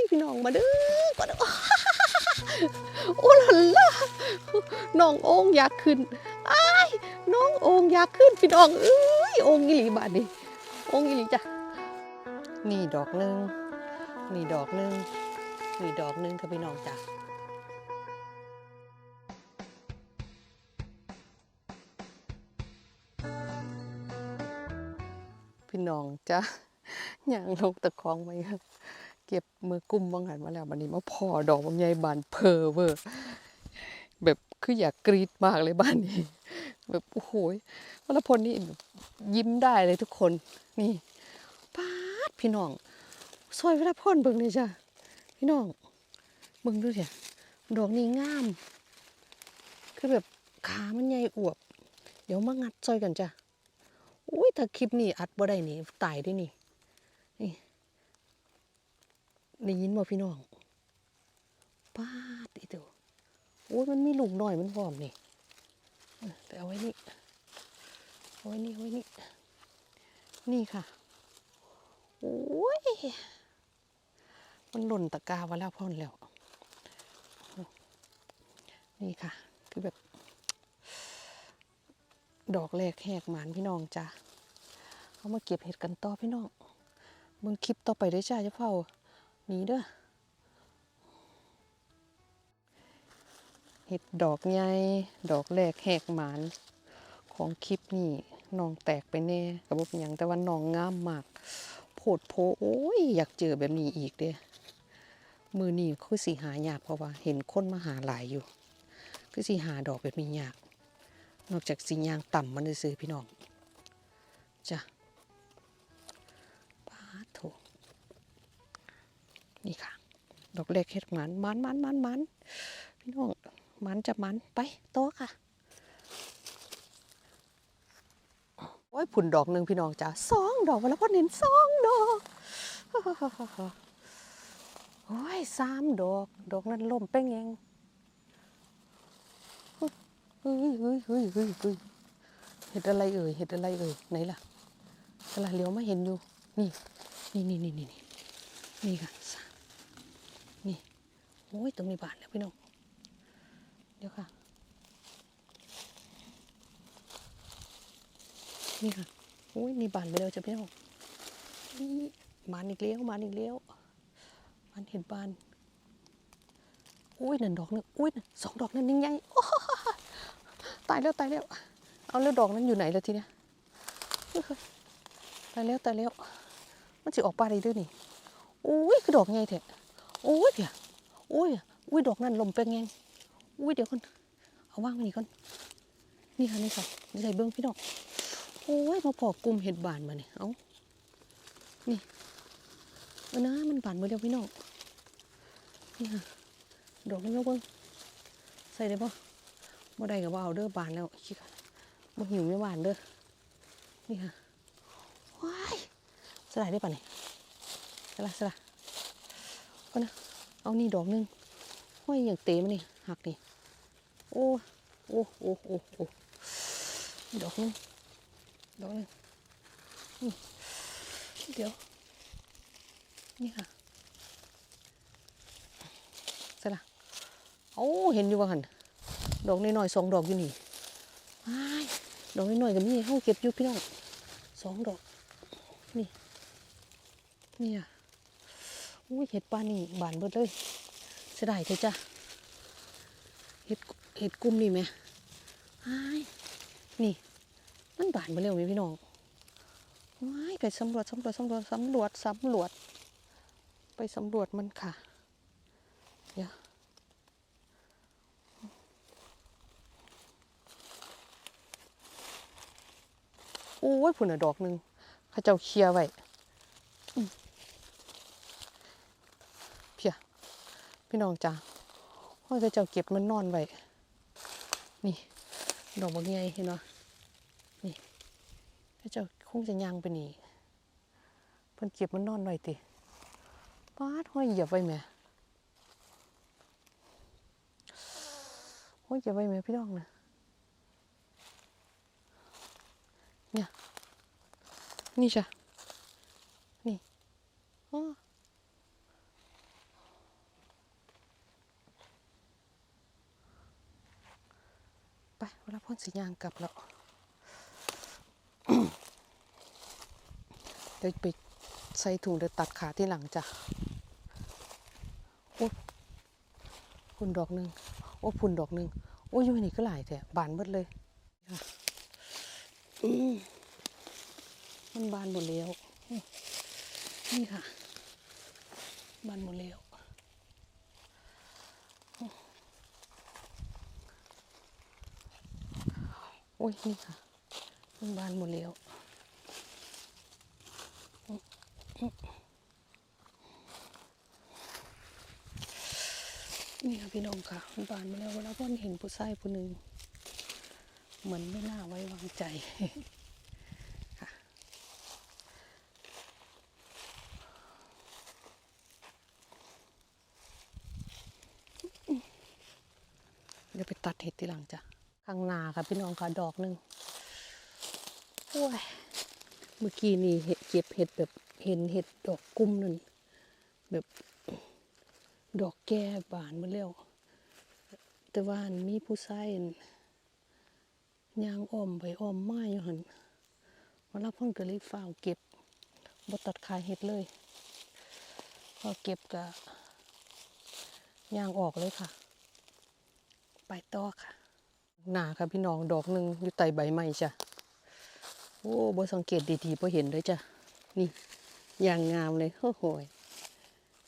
ยพี่น้องมาเด้อก่อนเด้อโอ้ล่ะล่ะน้ององอยากขึ้นอ้ายน้ององอยากขึ้นพี่น้องเอ้ยองอีหลีบาดนี้โองอีหลีจ้ะนี่ดอกหนึ่งนี่ดอกหนึ่งนี่ดอกหนึ่งค่ะพี่น้องจ้ะพี่น้องจ้ะอย่างลงตะคองไว้ครับ เก็บมือกุ้มบางหันมาแล้ววันนี้มาพอดอกบางใหญ่บานเพอเวอร์แบบคืออยากกรีดมากเลยบ้านนี้ แบบโอ้โหยวรพลนี่ยิ้มได้เลยทุกคนนี่ป้าดพี่น้องซอยวรพลเบิ่งเลยจ้ะพี่น้องเบิ่งดูเถอะดอกนี้งาม คือแบบขามันใหญ่อวบ เดี๋ยวมางัดซอยกันจ้ะอุ้ยถ้าคลิปนี้อัดบ่ได้นี่ตายด้วยนี่นี่ ได้ยินบ่พี่น้องป้าดอีเดียวโอ้ยมันมีลูกน้อยมันพร้อมนี่เออไปเอาไว้นี่เอาไว้นี่เอาไว้นี่ นี่ค่ะ โอ้ย มันหล่นตะก้าว้แล้วพ่อนแล้ว นี่ค่ะ คือแบบ ดอกแรกแหกหมานพี่น้องจ้ะเอามาเก็บเห็ดกันต่อพี่น้องมึงคลิปต่อไปด้วยจ้าจะเฝ้า นีเด้อเห็ดดอกใหญ่ดอกแรกแหกหมานของคลิปนี่น้องแตกไปแน่กับบ่เป็นหยังแต่ว่าน้องงามมากโพดโพโอ้ยอยากเจอแบบนี้อีกเด้มือนี่คือสีหายากเพราะว่า เห็นคนมาหาหลายอยู่ คือสีหาดอกแบบนี้ยาก นอกจากสียางต่ำมันจะซื้อพี่น้องจ้ะ นี่ค่ะ ดอกเล็กเฮ็ดหมันมันมันมันมันพี่น้องมันจะมันไปโตค่ะโอ้ยผุนดอกหนึ่งพี่น้องจ้าสองดอกวันละพ่อเน้นสองดอกโอ้ยสามดอก ดอกนั้นล่มเป้งเองเฮ้ยเฮ้ยเฮ้ยเฮ้ยเฮ้ยเห็ดอะไรเอ่ยเห็ดอะไรเอ่ยไหนล่ะอะไรเลี้ยวไม่เห็นอยู่ นี่ นี่นี่นี่นี่นี่ค่ะ โอ้ยตรงนี้บานแล้วพี่น้องเดี๋ยวค่ะ นี่ค่ะโอ้ยนี่บานไปแล้วจะพี่น้องนี่บานอีกเลี้ยวบานอีกเลี้ยวบานเห็นบานอุ้ยหนึ่งดอกนึงอุ้ยสองดอกนั่นนิ่งใหญ่ตายแล้วตายแล้วเอาแล้วดอกนั้นอยู่ไหนแล้วทีเนี้ยตายแล้วตายแล้วมันจะออกปลาได้ด้วยนี่อุ้ยคือดอกไงเถอะโอ้ยเพีย อ้ยอุ้ยดอกนั้นลมเป็นไงอุ้ยเดี๋ยวก่อนเอาว่างไว้นี่ก่อนนี่ค่ะนี่ค่ะนี่ใส่เบิ้งพี่น้องโอ้ยมาพอกลุ่มเห็ดบานมาเนี่ยเอานี่เออนะมันบานมาเดียวพี่น้องนี่ค่ะดอกนี้แล้วเบิ้งใส่ได้ปะบ่ได้กับว่าเอาเด้อบานแล้วคิดกันบ่หิวไม่บานเด้อนี่ค่ะว้ายสลายได้ปะเนี่ยสลายสลายก็นะ เอานี่ดอกหนึงห้อยอย่างเตะมันนี่หักนี่โอ้โอ้โอ้โอ้โอ้ดอกหนึงดอกหนึงเดี๋ยว นี่ค่ะสร็จละโอ้เห็นอยู่ว่าหันดอกน้อยๆสองดอกอยู่นี่ว้ดอกน้อยๆกับนี่เขาเก็บอยู่พี่น้องสองดอกนี่นี่อะ อุ้ยเห็ดปลานี่บานเบิดเลยเสียดายเถอะจ้ะเห็ดเห็ดกุ้มนี่ไหมว้นี่ มันบานไปเร็วไหมพี่น้องว้ายไปสำรวจสำรวจสำรวจสำรวจสำรวจ ไปสำรวจมันค่ะ เดี๋ยวโอ้ยผุนอะดอกหนึ่งข้าเจ้าเคลียร์ไว้อืมเพีย พี่น้องจ้าห้อยเข้าเจ้าเก็บมันนอนไว้นี่ ดอกบางใหญ่เห็นไหมพระเจ้าคงจะยังไปนี่เพิ่นเก็บมันนอนไว้ติป้าดห้อยเหยียบไว้แม่ห้อยเหยียบไว้แม่พี่น้องนะเนี่ยนี่จ้ะนี่อ้อ ลาพ่นสียางกลับแล้วเดี๋ยวไปใส่ถุงเดี๋ยวตัดขาที่หลังจ้ะโอ้พุ่นดอกหนึ่งโอ้พุ่นดอกหนึ่งโอ้ยอยู่นี่ก็หลายแต่บานหมดเลยอืมมันบานหมดแล้วนี่ค่ะ บานหมดแล้วอืม โอ้ย นี่ค่ะมันบานหมดแล้วนี่ค่ะพี่น้องค่ะมันบานมาแล้วแล้วพ่นเห็นผู้ชายผู้หนึ่งเหมือนไม่น่าไว้วางใจค่ะเดี๋ยวไปตัดเห็ดทีหลังจ้ะ ข้างหน้าค่ะพี่น้องค่ะดอกหนึ่งโอ้ยเมื่อกี้นี่เห็ดเก็บเห็ดแบบเห็นเห็ดดอกกุ้มนั่นแบบดอกแก้บานมาแล้วแต่ว่าอันมีผู้ชายยางอ้อมไปอ้อมไมาอยู่หันวันละพ่นก็เลยฝ้าวเก็บบตัดขายเห็ดเลยพอเก็บก็ยางออกเลยค่ะ ไปต่อค่ะ หนาค่ะพี่น้องดอกหนึ่งอยู่ใต้ใบไม้จ้ะโอ้บ่สังเกตดีๆบ่เห็นเลยจ้ะนี่อย่างงามเลยโอ้โห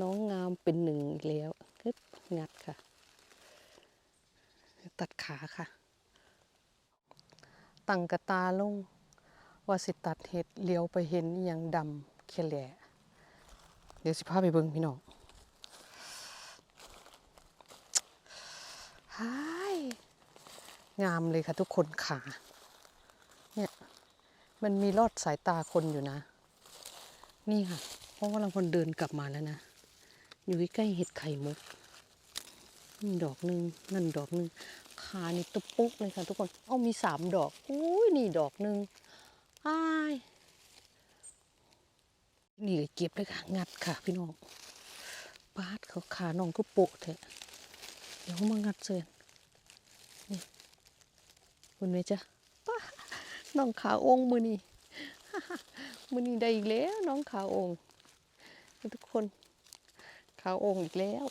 น้องงามเป็นหนึ่งอีกแล้วกึบงัดค่ะ ตัดขาค่ะ ตั้งกระตาลง ว่าสิตัดเห็ดเลี้ยวไปเห็นอย่างดำแค่แหลเดี๋ยวสิพาไปเบิ่งพี่น้องฮาย งามเลยค่ะทุกคนขาเนี่ยมันมีลอดสายตาคนอยู่นะ นี่ค่ะ เพราะว่าเราคนเดินกลับมาแล้วนะ อยู่ใกล้เห็ดไข่มุกนี่ดอกหนึ่งนั่นดอกหนึ่งขานี่ตุ๊ปุ๊กเลยค่ะทุกคนเอามีสามดอกอุ้ยนี่ดอกหนึ่งอ้ายนี่เลยเก็บเลยค่ะ งัดค่ะพี่น้องปาดเขาขาน้องก็โปะเถอะเดี๋ยวมางัดเสียนนี่ คุณไหมจ๊ะน้องขาองค์มือนี่มือนี่ได้อีกแล้วน้องขาองค์ทุกคนขาวโองอีกแล้ว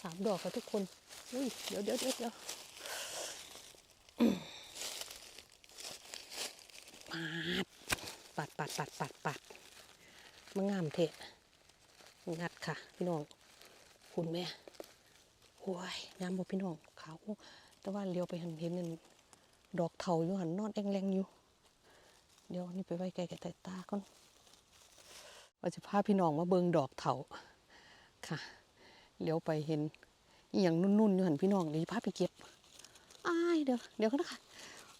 สามดอกค่ะทุกคนอุ้ยเดี๋ยวเดี๋ยวเดี๋ยวเดี๋ยวปัดปัดปัดปัดปัดปัดมางามเทะงัดค่ะ พี่น้องคุณแม่โอ้ยงามบ่พี่น้องขาวแต่ว่าเลี้ยวไปหันเห็นนั่น ดอกเถาอยู่หันนอนแองแรงอยู่ เดี๋ยวนี่ไปไว้ไกลกับแต่ตาก่อนว่าจะพาพี่น้องมาเบิงดอกเถาค่ะเลี้ยวไปเห็นอหย่างนุ่นๆอยู่หันพี่น้องเดี๋ยวพาไปเก็บอ้ายเดี๋ยวเดี๋ยวก็นะคะ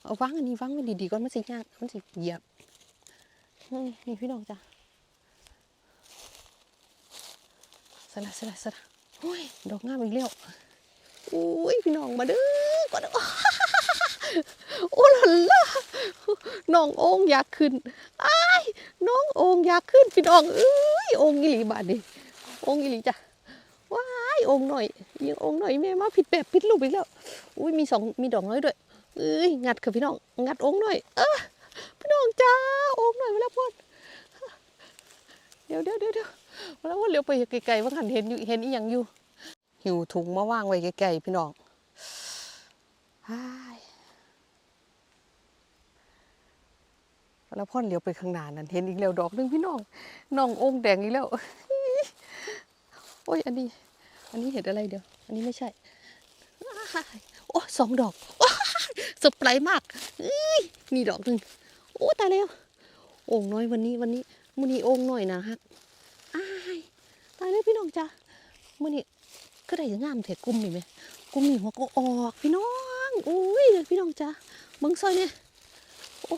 เอาวางอันนี้วางไว้ดีๆก่อนมันสิยากมันสิเหยียบนี่นี่พี่น้องจ้ะสละสละสละโอ้ยดอกงามอีกแล้วโอ้ยพี่น้องมาเด้อก่อนเด้อ ล่ะล่ะน้ององอยากขึ้นอ้ายน้ององอยากขึ้นพี่น้องเอ้ยองอีหลีบาดนี้องอีหลีจ้ะว้ายองหน่อยยิงองหน่อยแม่มาผิดแบบผิดรูปอีกแล้วอุ้ยมีสองมีดอกน้อยด้วยเอ้ยงัดค่ะพี่น้องงัดองหน่อย เออพี่น้องจ้าองหน่อยเวลาพ่นเดี๋ยวเดี๋ยวเดี๋ยวเดี๋ยวเวลาพ่นเลี้ยวไปไกลๆว่าหันเห็นอยู่เห็นอีหยังอยู่หิวถุงมาว่างไว้ไกลๆพี่น้อง ฮ้วพ่อนเลี้ยวไปข้างหน้านั่นเห็นอีกแล้วดอกหนึงพี่น้องน้ององค์แดงอีกแล้วโอ้ยอันนี้ อันนี้เห็ดอะไรเดี๋ยว อันนี้ไม่ใช่อ้ายโอ้สองดอกว้ายสบไพรส์มากนี่ดอกหนึ่งโอ้ตายแล้วองน้อยวันนี้วันนี้มื้อนี้อ่งน้อยนะฮักอ้ายตายแล้วพี่น้องจ้ะมื้อนี้ก็ได้งามเถอะกลุ่มนี่ไหมกลุ่มนี่หัวก็ออกพี่น้องอุ้ยพี่น้องจ้ะเบิ่งซอยเนี่ยโอ้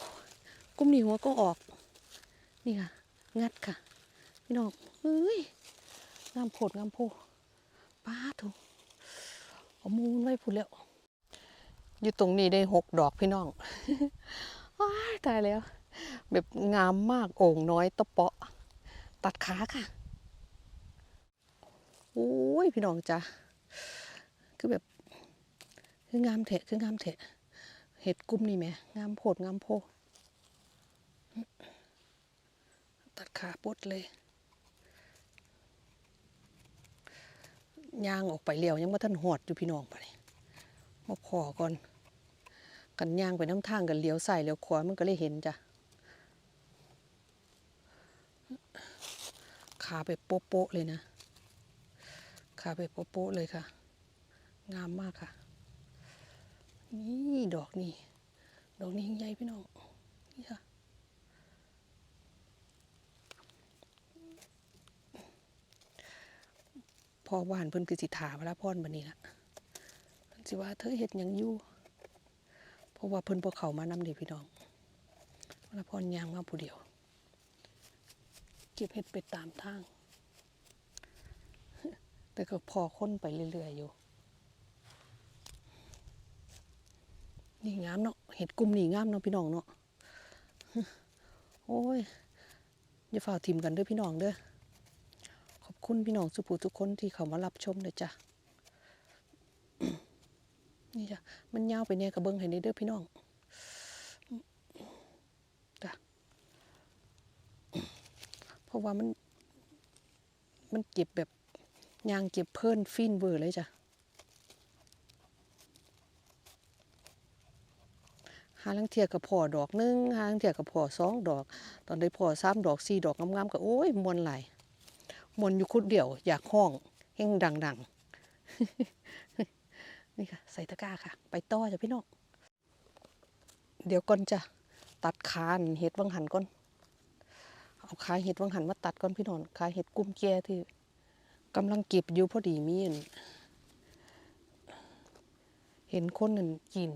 กลุ่มนี่หัวก็ออก นี่ค่ะ งัดค่ะพี่น้องเอ้ยงามโพดงามโพป้าถูกเอามูลไว้พูดแล้ว อยู่ตรงนี้ได้หกดอกพี่น้องว้าตายแล้ว แบบงามมากโอ่งน้อยตะเปาะ ตัดขาค่ะโอ้ยพี่น้องจ้ะคือแบบคืองามเถะคืองามเถะเห็ดกุ้มนี่แหมงามโพดงามโพ ตัดขาปดเลยย่างออกไปเลี้ยวยังว่าท่านหอดอยู่พี่น้องไปมาพอก่อน กันย่างไปน้ำทางกันเลี้ยวใส่เลี้ยวขวามันก็เลยเห็นจ้ะขาไปโป๊ะเลยนะขาไปโป๊ะเลยค่ะ งามมากค่ะ นี่ดอกนี่ ดอกนี้ยิ่งใหญ่พี่น้องนี่ค่ะ พ่อบ้านเพิ่นคือสิถาพระพรบันนี้ละเพิ่นสิว่าเธอเฮ็ดหยังอยู่เพราะว่าเพิ่นบ่เข้ามานำเด้พี่น้องพระพรยางมาผู้เดียว เก็บเห็ดไปตามทาง แต่ก็พอค้นไปเรื่อยๆอยู่นี่งามเนาะเห็ดกลุ่มนี่งามเนาะพี่น้องเนาะโอ้ยอย่าฝ่าทิมกันเด้อพี่น้องเด้อ คุณพี่น้องสุภูทุกคนที่เขามารับชมเลยจ้ะนี่จ้ะมันยาวไปเนี่ยกระเบื้องให้ในเด้อพี่น้องจ้ะเพราะว่ามัน มันเก็บแบบยางเก็บเพิ่นฟินเวอร์เลยจ้ะหาลังเทียกับพอดอกหนึงหาลังเทียกับพอสองดอก ตอนได้พอสามดอกสี่ดอกงามๆก็โอ้ยมวนไหลาย มวนอยู่คุดเดียว อยากห้องเฮงดังๆ นี่ค่ะ ใส่ตะกร้าค่ะ ไปต่อจ้ะพี่น้องเดี๋ยวก่อนจะตัดขานเห็ดวังหันก่อนเอาขาเห็ดวังหันมาตัดก่อนพี่น้องขาเห็ดกุ้มแก่ที่กำลังเก็บอยู่พอดีมีนเห็นคนนั่นกิน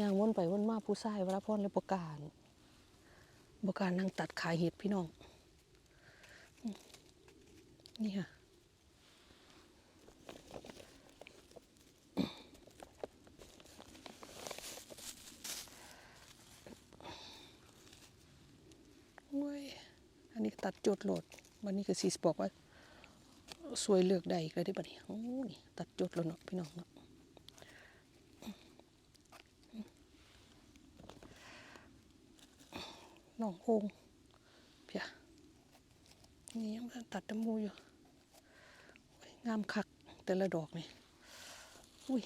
ย่างวนไปวนมาผู้ชายวราพรเลยประการประการนั่งตัดขายเห็ดพี่น้อง นี่ค่ะ โอ้ย อันนี้ตัดจุดโหลด วันนี้ก็สีสบอกว่า สวยเลือกได้อีกเลยได้ปะเนี่ยโอ้ยตัดจุดแล้วเนาะพี่น้องเนาะน้องโฮงเพียนี่ยังตัดน้ำมูอยู่ งามคักแต่ละดอกนี่อุ้ย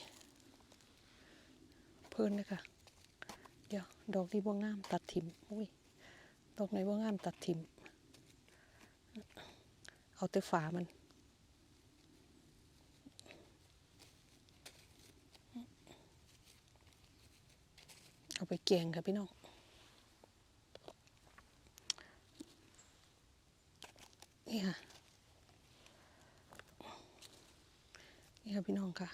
เพลินเลยค่ะ เดี๋ยว ดอกที่บ่งามตัดทิมอุ้ย ดอกไหนว่างามตัดทิม เอาแต่ฝามันเอาไปแกงค่ะพี่น้อง นี่ค่ะ นี่ค่ะพี่น้องค่ะ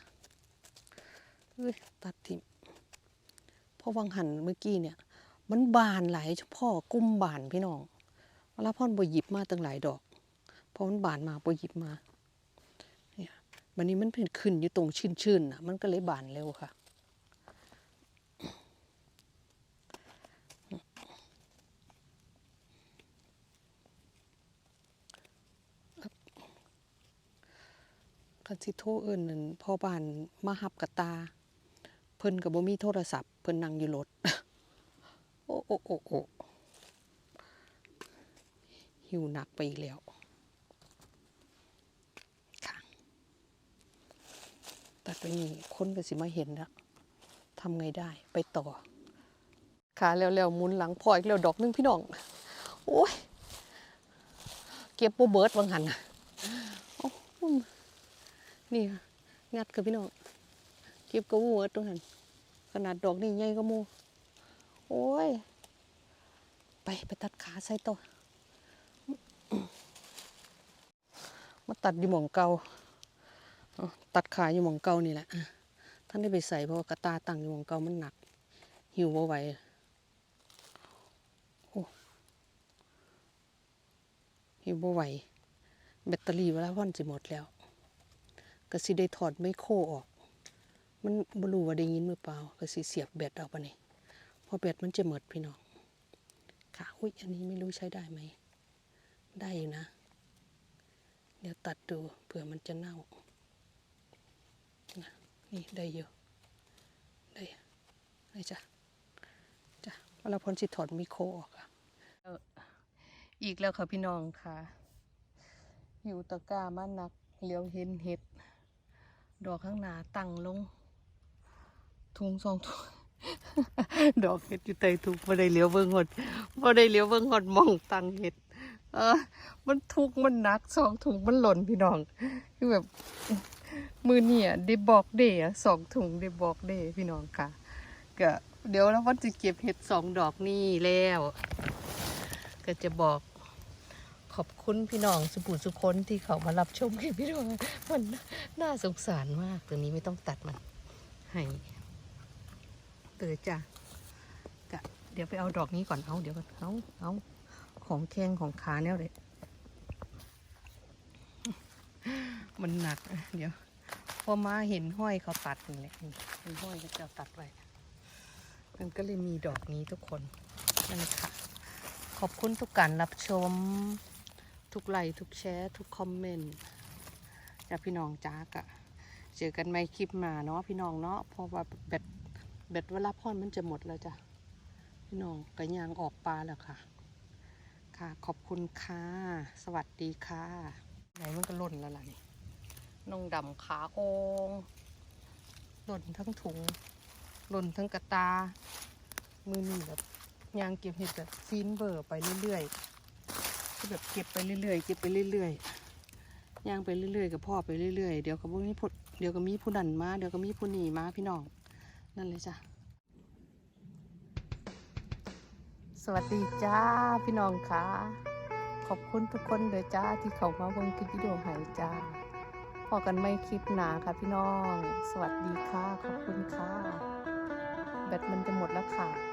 เฮ้ยตัดทิมพอวังหันเมื่อกี้เนี่ย มันบานหลายเฉพาะกุ้มบานพี่น้องเวลาพ่อนบหยิบมาตั้งหลายดอกเพราะมันบานมาบหยิบมาเนี่ยวันนี้มันเป็นขึ้นอยู่ตรงชื้นๆนะมันก็เลยบานเร็วค่ะ คันสิโทรเอิ้นนั่นพ่อบ้านมาหับกะตา เพิ่นก็บ่มีโทรศัพท์ เพิ่นนั่งอยู่รถ โอ้โอ้โอ้โอ้หิวหนักไปอีกแล้วค่ะตัดไปนี่คนก็สิมาเห็นแล้วทำไงได้ไปต่อ ค่ะแล้วๆหมุนหลังพออีกแล้วดอกหนึงพี่น้อง โอ้ย เก็บบ่เบิดวังหันนะ นี่ค่ะ งัดกับพี่น้องเก็บกระวูดตรงนั้นขนาดดอกนี่ใหญ่ก็มูโอ้ย ไปไปตัดขาใส่ต่อมาตัดอยู่หม่องเก่าเอาตัดขาอยู่หม่องเก่านี่แหละท่านได้ไปใส่เพราะว่ากระตาตั้งอยู่หม่องเก่ามันหนัก หิวบ่ไหวโอ้หิวบ่ไหวแบตเตอรี่เวลาพ่อนสิหมดแล้ว ก็สิได้ถอดไมโครออก มันบรูว่าได้ยินหรือเปล่าก็สิเสียบแบตเอาไปนี่พราะแบตมันจะหมดพี่น้อง ค่ะ อุ้ยอันนี้ไม่รู้ใช้ได้ไหม ได้อยู่นะ เดี๋ยวตัดดูเผื่อมันจะเน่า นี่ได้อยู่ได้นี่จ้ะ จ้ะวรพลสิถอดไมิโครออกค่ะอีกแล้วค่ะพี่น้องค่ะ อยู่ตะกร้าบ้านนักเลี้ยวเห็นเห็ด ดอกข้างหน้าตั้งลงทุงสองทุงดอกเห็ดอยู่ใต้ทุงบ่ได้เลี้ยวเบิ่งหดบ่ได้เลี้ยวเบิ่งหดมองตั้งเห็ด เออ มันทุกมันนักสองถุงมันหล่นพี่น้องคือแบบ มือเนี่ยได้บอกเดย์สองถุงได้บอกเดย์พี่น้องค่ะก็เดี๋ยวแล้ววันจะเก็บเห็ดสองดอกนี่แล้ว ก็จะบอก ขอบคุณพี่น้องสุบุสุคนที่เขามารับชมคลิปพี่น้องมันน่าสงสารมาก ตัวนี้ไม่ต้องตัดมัน ให้เตอจ้ะกะเดี๋ยวไปเอาดอกนี้ก่อนเอาเดี๋ยวก่อนเอาเอาของแข้งของขาแนวเลยมันหนักเดี๋ยวพอมาเห็นห้อยเขาตัดนี่แหละเห็นห้อยเขาจะตัดไว้มันก็เลยมีดอกนี้ทุกคนนั่นค่ะขอบคุณทุกการรับชม ทุกไลค์ทุกแชร์ทุกคอมเมนต์จากพี่น้องจ้ากะเจอกันใหม่คลิปหน้าเนาะพี่น้องเนาะเพราะว่าแบตแบตเวลาพ่อนมันจะหมดแล้วจ้ะพี่น้องกระยางออกปลาแล้วค่ะ ค่ะขอบคุณค่ะ สวัสดีค่ะ ไหนมันก็หล่นแล้วล่ะนี่นองดำขาโองหล่นทั้งถุงหล่นทั้งกระตา มือนี่แบบยางเก็บเห็ดแบบฟีนเบอร์ไปเรื่อยๆ คือแบบเก็บไปเรื่อยๆ เก็บไปเรื่อยๆ ย่างไปเรื่อยๆ กับพ่อไปเรื่อยๆ เดี๋ยวก็บ่มีผู้เดี๋ยวก็มีผู้ดันมา เดี๋ยวก็มีผู้หนีมาพี่น้อง นั่นเลยจ้ะ สวัสดีจ้าพี่น้องค่ะ ขอบคุณทุกคนเลยจ้าที่เขามาเบิ่งคลิปวิดีโอให้จ้าพอกันไม่คลิปหนาค่ะพี่น้อง สวัสดีค่ะ ขอบคุณค่ะ แบตมันจะหมดแล้วค่ะ